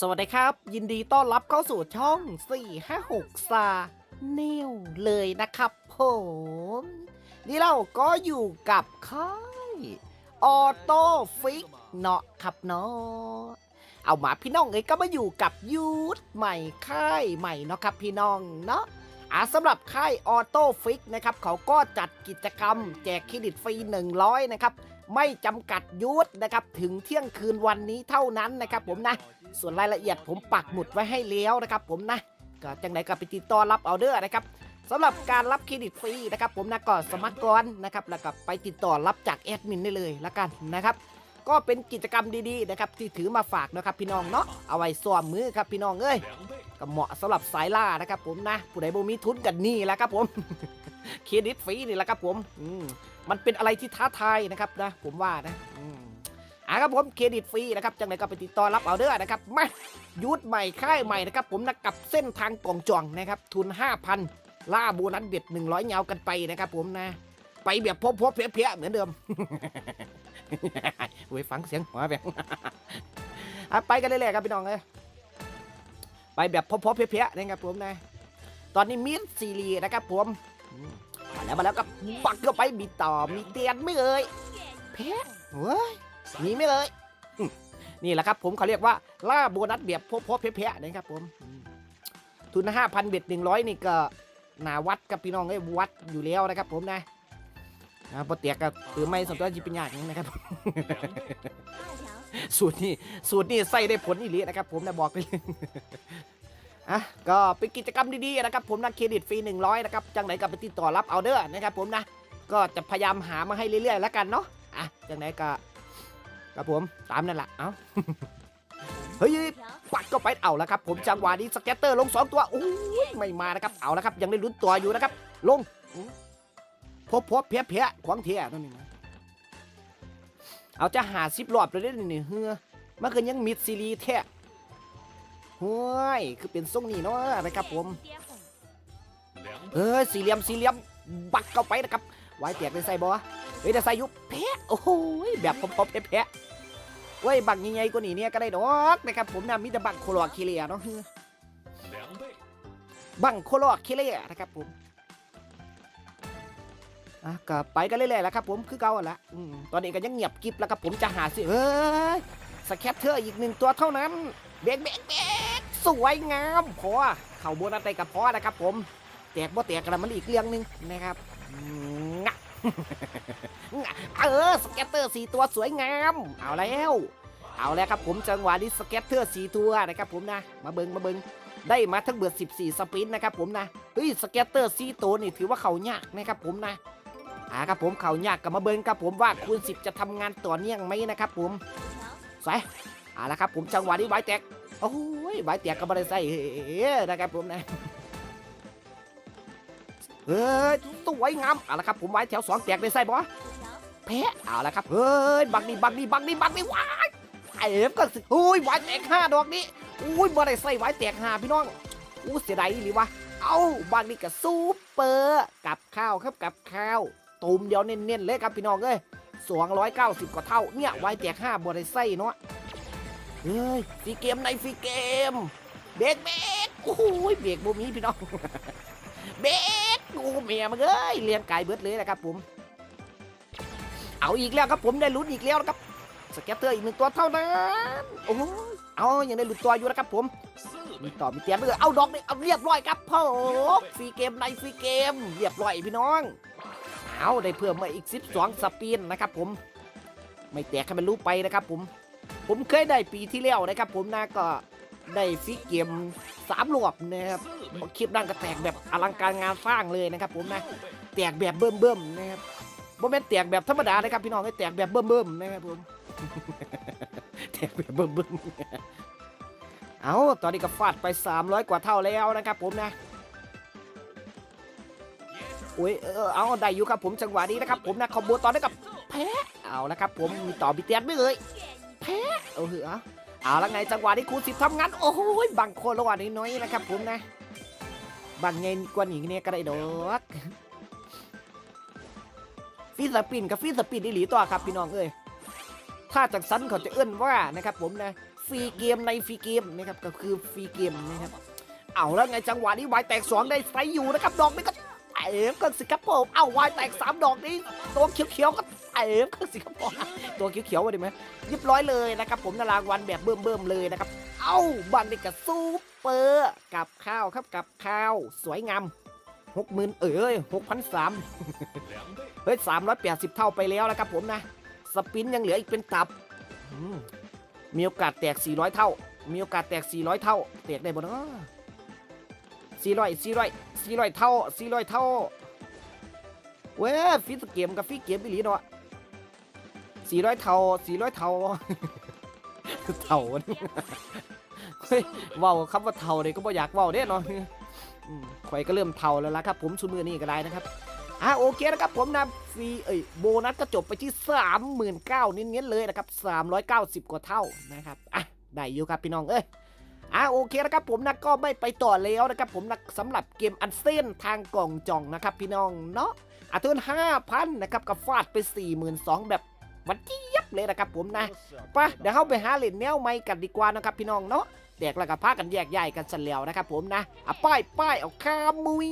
สวัสดีครับ ยินดีต้อนรับเข้าสู่ช่อง 456ซาเนวเลยนะครับผม นี่เราก็อยู่กับค่ายออโต้ฟิกเนาะครับเนาะเอามาพี่น้องเอ้ยก็มาอยู่กับยูทใหม่ค่ายใหม่เนาะครับพี่น้องเนาะอ่าสำหรับค่ายออโต้ฟิกนะครับ เขาก็จัดกิจกรรม แจกเครดิตฟรี 100 นะครับ ไม่จำกัดยุทนะครับ ถึงเที่ยงคืนวันนี้เท่านั้นนะครับผมนะ ส่วนรายละเอียดผมปักหมุดไว้ให้แล้วนะครับ ผมนะก็จังไหนก็ไปติดต่อรับออเดอร์นะครับสำหรับการรับเครดิตฟรีนะครับ ผมนะก็สมัครก่อนนะครับแล้วก็ไปติดต่อรับจากแอดมินได้เลยละกันนะครับก็เป็นกิจกรรมดีๆนะครับที่ถือมาฝากนะครับพี่น้องเนาะเอาไว้ซ้อมมือครับพี่น้องเอ้ยก็เหมาะสำหรับสายล่านะครับ ผมนะผู้ใดบ่มีทุนกันนี่แหละครับผมเครดิตฟรีนี่แหละครับผมอืมมันเป็นอะไรที่ท้าทายนะครับนะผมว่านะ อะครับผมเครดิตฟรีนะครับจังไหนก็ไปติดต่อรับออเด้อนะครับมายุทธใหม่ค่ายใหม่นะครับผมนะกับเส้นทางกล่องจ่องนะครับทุน 5,000 ล่าโบนัสเบ็ด100เงากันไปนะครับผมนะ ไปแบบพบพบเพี้ยเพี้ยๆเหมือนเดิมเว้ยฟังเสียงหัวแบบอะไปกันเลยแหละครับพี่น้องเอ้ยไปแบบพบพบเพี้ยเพี้ยๆนะครับผมนะตอนนี้มีซีรีส์นะครับผมมาแล้วมาแล้วก็ปักเข้าไปมีต่อมีเตียนไม่เอ่ยแพ้เว้ย มีไม่เลย นี่แหละครับผมเขาเรียกว่าล่าโบนัสแบบพบพบเพี้ยเพี้ยๆนะครับผม ทุนห้าพันเบ็ดหนึ่งร้อยนี่ก็หนาวัดกับพี่น้องเอ้วัดอยู่แล้วนะครับผมนะนะพอเตียกก็ถือไม่สมตัวจีเป็นยากอย่างนี้นะครับสูตรนี้สูตรนี้ใส่ได้ผลอีหลีนะครับ ผมนะบอกไปเลยอะก็เป็นกิจกรรมดีๆนะครับ ผมนะเครดิตฟรี100นะครับจังไหนก็ไปติดต่อรับเอาเดอร์นะครับ ผมนะก็จะพยายามหามาให้เรื่อยๆ แล้วกันเนาะอะจังไหนก็ ครับผมตามนั่นแหละเอ้าเฮ้ยปัดก็ไปเอาแล้วครับ ผมจังหวะนี้สเก็ตเตอร์ลงสองตัวโอ้ยไม่มานะครับเอาแล้วครับ ยังได้ลุ้นตัวอยู่นะครับ ลงพบพบเพี้ยเพี้ยขวางเทียนั่นนี่นะเอาจะหาซิปรอบเลยได้นี่เฮือมันก็ยังมิดซีรีส์แท้ห้วยคือเป็นทรงนี้เนาะนะครับผม เออสี่เหลี่ยมสี่เหลี่ยมบักเข้าไปนะครับไว้แตกได้ใส่บ่ เฮ้ยได้ใส่ยุบแพะโอ้โหแบบพอๆแพะๆเว้ยบักใหญ่ๆกว่านี้เนี่ยก็ได้ดอกนะครับผมนะมีแต่บังโคโลคิเลียเนาะบังโคโลคิเลียนะครับผมอะก็ไปกันเรื่อยๆแล้วครับผมคือเก่าละตอนนี้ก็ยังเงียบกิบแล้วครับผมจะหาสิเอ้ยสแคปเธอร์อีกหนึ่งตัวเท่านั้นเบกเบกเบกสวยงามพอเข่าโบนัสไปกับพอนะครับผมแตกบ่แตกกันมันอีกเรื่องหนึงนะครับ เออสเก็ตเตอร์สี่ตัวสวยงาม เอาแล้ว เอาแล้วครับผมจังหวะนี้สเก็ตเตอร์สี่ตัวนะครับผมนะ มาเบิงมาเบิงได้มาทั้งเบิด14 สปินนะครับผมนะเฮ้ยสเก็ตเตอร์สี่ตัวนี่ถือว่าเขายากนะครับผมนะอ่าครับผมเขายากกับมาเบิงครับผมว่าคูณ10 จะทำงานต่อเนื่องไหมนะครับผมสวยเอาละครับผมจังหวะนี้ไว้แตกโอ้ยไว้แตกก็ไม่ได้ใส่เฮ้นะครับผมนะ เฮ้ยสวยงามเอาละครับผมไว้แถวสองแตกได้ใส่บ่แพ้เอาละครับเฮ้ยบักนี่บักนี่บักนี่บักนี่ว้ายไอเอฟก็สิอุ้ยไว้แตกห้าดอกนี้อุ้ยบ่ได้ใส่ไว้แตกห้าพี่น้องอู้เสียดายหรือวะเอาบักนี่ก็ซูเปอร์กับข้าวครับกับข้าวตุ่มเดียวเน้นๆเลยครับพี่น้องเอ้ยสองร้อยเก้าสิบกว่าเท่าเนี่ยไว้แตกห้าบ่ได้ใส่เนาะเฮ้ยฟีเกมในฟีเกมเบรกเบรกโอ้โหเบรกบ่มีพี่น้องเบส โอ้เมียมันเอ้ยเลี้ยงไก่เบิดเลยนะครับผม เอาอีกแล้วครับผมได้ลุ้นอีกแล้วนะครับสเก็ตเตอร์อีกหนึ่งตัวเท่านั้น โอ้เอายังได้ลุ้นตัวอยู่นะครับผม มีต่อมีเตียมเลยเอาดอกนี่เอาเรียบร้อยครับพ่อฟรีเกมในฟรีเกม เรียบร้อยพี่น้อง เอาได้เพิ่มมาอีก 12 สปินนะครับผม ไม่แตกให้มันรู้ไปนะครับผม ผมเคยได้ปีที่แล้วนะครับผมนะก็ ได้ฟรีเกมสามรอบนะครับคลิปนั่นก็แตกแบบอลังการงานสร้างเลยนะครับ ผมนะแตกแบบเบิ่มๆนะครับบ่แม่นแตกแบบธรรมดานะครับพี่น้องให้แตกแบบเบิ่มๆนะครับผมแตกแบบเบิ่มๆเอาตอนนี้ก็ฟาดไป 300 กว่าเท่าแล้วนะครับผมนะโอ้ยเออเอาได้อยู่ครับผมจังหวะนี้นะครับผมนะคอมโบตอนนี้กับแพ้เอาละครับผมมีต่อมีเตียนไม่เลยแพ้เอาเหรอ เอาละไงจังหวะนี้คูณสิบทำงานโอ้โหบังโคนระหว่างน้อยๆนะครับผมนะบังเงินกว่านี้เนี่ยก็ได้ดอกฟีสปินกับฟีสปินอีหลีตัวครับพี่น้องเอ้ยถ้าจากสันเขาจะเอื้อนว่านะครับผมนะฟรีเกมในฟรีเกมนะครับก็คือฟรีเกมนะครับเอาแล้วไงจังหวะนี้วายแตกสองได้ไซอยู่นะครับดอกนี้ก็ เอฟก็สิครับผมเอาวายแตกสามดอกนี้ตัวเขียวๆก็เอฟก็สิครับผมตัวเขียวๆมาดิไหมเรียบร้อยเลยนะครับ ผมนารางวัลแบบเบิ่มๆเลยนะครับ เอ้าบันนี่กับซูเปอร์กับข้าวครับกับข้าว สวยงามหกหมื่นเอ้ยหกพันสามเฮ้ยสามร้อยแปดสิบเท่าไปแล้วนะครับผมนะสปินยังเหลืออีกเป็นตับมมีโอกาสแตก 400 เท่า มีโอกาสแตก 400 เท่า แตกได้บ่เนาะ 400 400 400เท่า400เท่าเว้ยฟิสเกมกับฟิเกมอีหลีเนาะ400เท่า400เท่าเท่าเฮ้ยเว้าคำว่าเท่าเลยก็บ่อยากเว้าเด้เนาะข่อยก็เริ่มเท่าแล้วล่ะครับ ผมชุมือนี่ก็ได้นะครับอะโอเคนะครับผมนะฟรีเอ้ยโบนัสก็จบไปที่ 39,000เน้นๆเลยนะครับ 390 กว่าเท่านะครับอะได้อยู่ครับพี่น้องเอ้ย อะโอเคนะครับผมนะก็ไม่ไปต่อแล้วนะครับผมนะสำหรับเกมอันเส้นทางกล่องจ่องนะครับพี่น้องเนาะอะทุน5,000นะครับก็ฟาดไป 42,000แบบวันเจี๊ยบเลยนะครับผมนะไปะเดี๋ยวเข้าไปหาเหรียญแนวใหม่กันดีกว่านะครับพี่น้องเนาะแตกแล้วก็พากันแยกย้ายกันสันแล้วนะครับผมนะอะป้ายป้ายเอาคามุย